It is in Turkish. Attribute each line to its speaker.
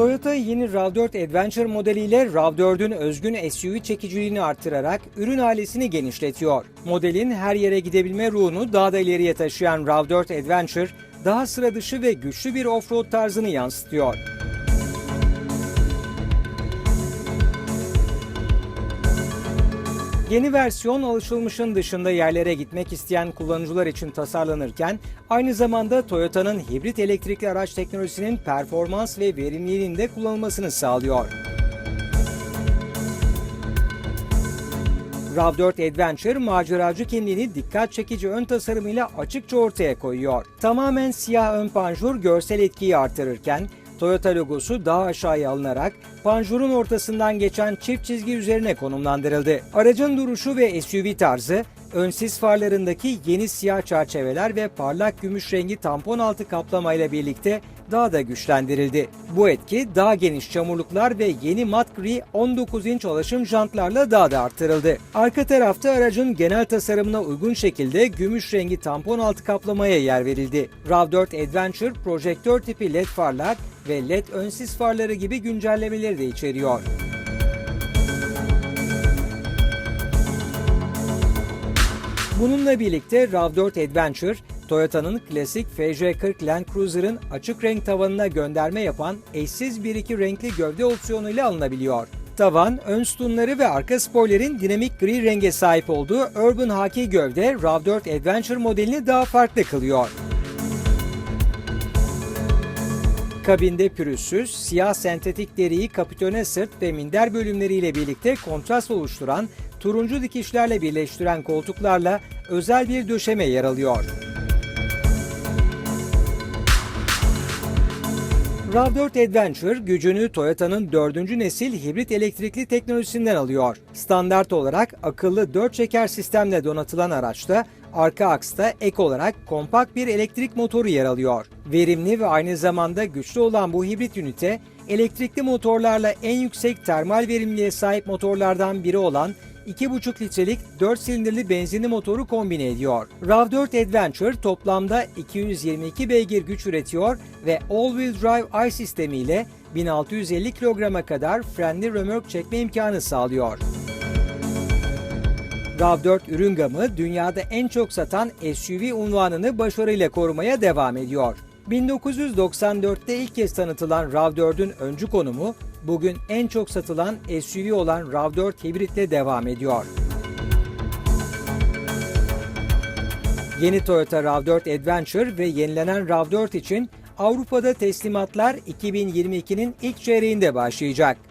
Speaker 1: Toyota yeni RAV4 Adventure modeliyle RAV4'ün özgün SUV çekiciliğini artırarak ürün ailesini genişletiyor. Modelin her yere gidebilme ruhunu daha da ileriye taşıyan RAV4 Adventure, daha sıra dışı ve güçlü bir offroad tarzını yansıtıyor. Yeni versiyon alışılmışın dışında yerlere gitmek isteyen kullanıcılar için tasarlanırken aynı zamanda Toyota'nın hibrit elektrikli araç teknolojisinin performans ve verimliliğinin de kullanılmasını sağlıyor. RAV4 Adventure maceracı kimliğini dikkat çekici ön tasarımıyla açıkça ortaya koyuyor. Tamamen siyah ön panjur görsel etkiyi artırırken Toyota logosu daha aşağıya alınarak panjurun ortasından geçen çift çizgi üzerine konumlandırıldı. Aracın duruşu ve SUV tarzı, ön sis farlarındaki yeni siyah çerçeveler ve parlak gümüş rengi tampon altı kaplamayla birlikte daha da güçlendirildi. Bu etki daha geniş çamurluklar ve yeni mat gri 19 inç alaşım jantlarla daha da artırıldı. Arka tarafta aracın genel tasarımına uygun şekilde gümüş rengi tampon altı kaplamaya yer verildi. RAV4 Adventure projektör tipi led farlar ve led ön sis farları gibi güncellemeleri de içeriyor. Bununla birlikte RAV4 Adventure, Toyota'nın klasik FJ40 Land Cruiser'ın açık renk tavanına gönderme yapan eşsiz 1-2 renkli gövde opsiyonuyla alınabiliyor. Tavan, ön sütunları ve arka spoilerin dinamik gri renge sahip olduğu Urban Haki gövde RAV4 Adventure modelini daha farklı kılıyor. Kabinde pürüzsüz, siyah sentetik deriyi kapitone sırt ve minder bölümleriyle birlikte kontrast oluşturan, turuncu dikişlerle birleştiren koltuklarla özel bir döşeme yer alıyor. RAV4 Adventure gücünü Toyota'nın 4. nesil hibrit elektrikli teknolojisinden alıyor. Standart olarak akıllı 4 çeker sistemle donatılan araçta arka aksta ek olarak kompakt bir elektrik motoru yer alıyor. Verimli ve aynı zamanda güçlü olan bu hibrit ünite elektrikli motorlarla en yüksek termal verimliliğe sahip motorlardan biri olan 2,5 litrelik 4 silindirli benzinli motoru kombine ediyor. RAV4 Adventure toplamda 222 beygir güç üretiyor ve all-wheel drive i sistemiyle 1650 kilograma kadar frenli römork çekme imkanı sağlıyor. RAV4 ürün gamı dünyada en çok satan SUV unvanını başarıyla korumaya devam ediyor. 1994'te ilk kez tanıtılan RAV4'ün öncü konumu bugün en çok satılan SUV olan RAV4 hibritle devam ediyor. Yeni Toyota RAV4 Adventure ve yenilenen RAV4 için Avrupa'da teslimatlar 2022'nin ilk çeyreğinde başlayacak.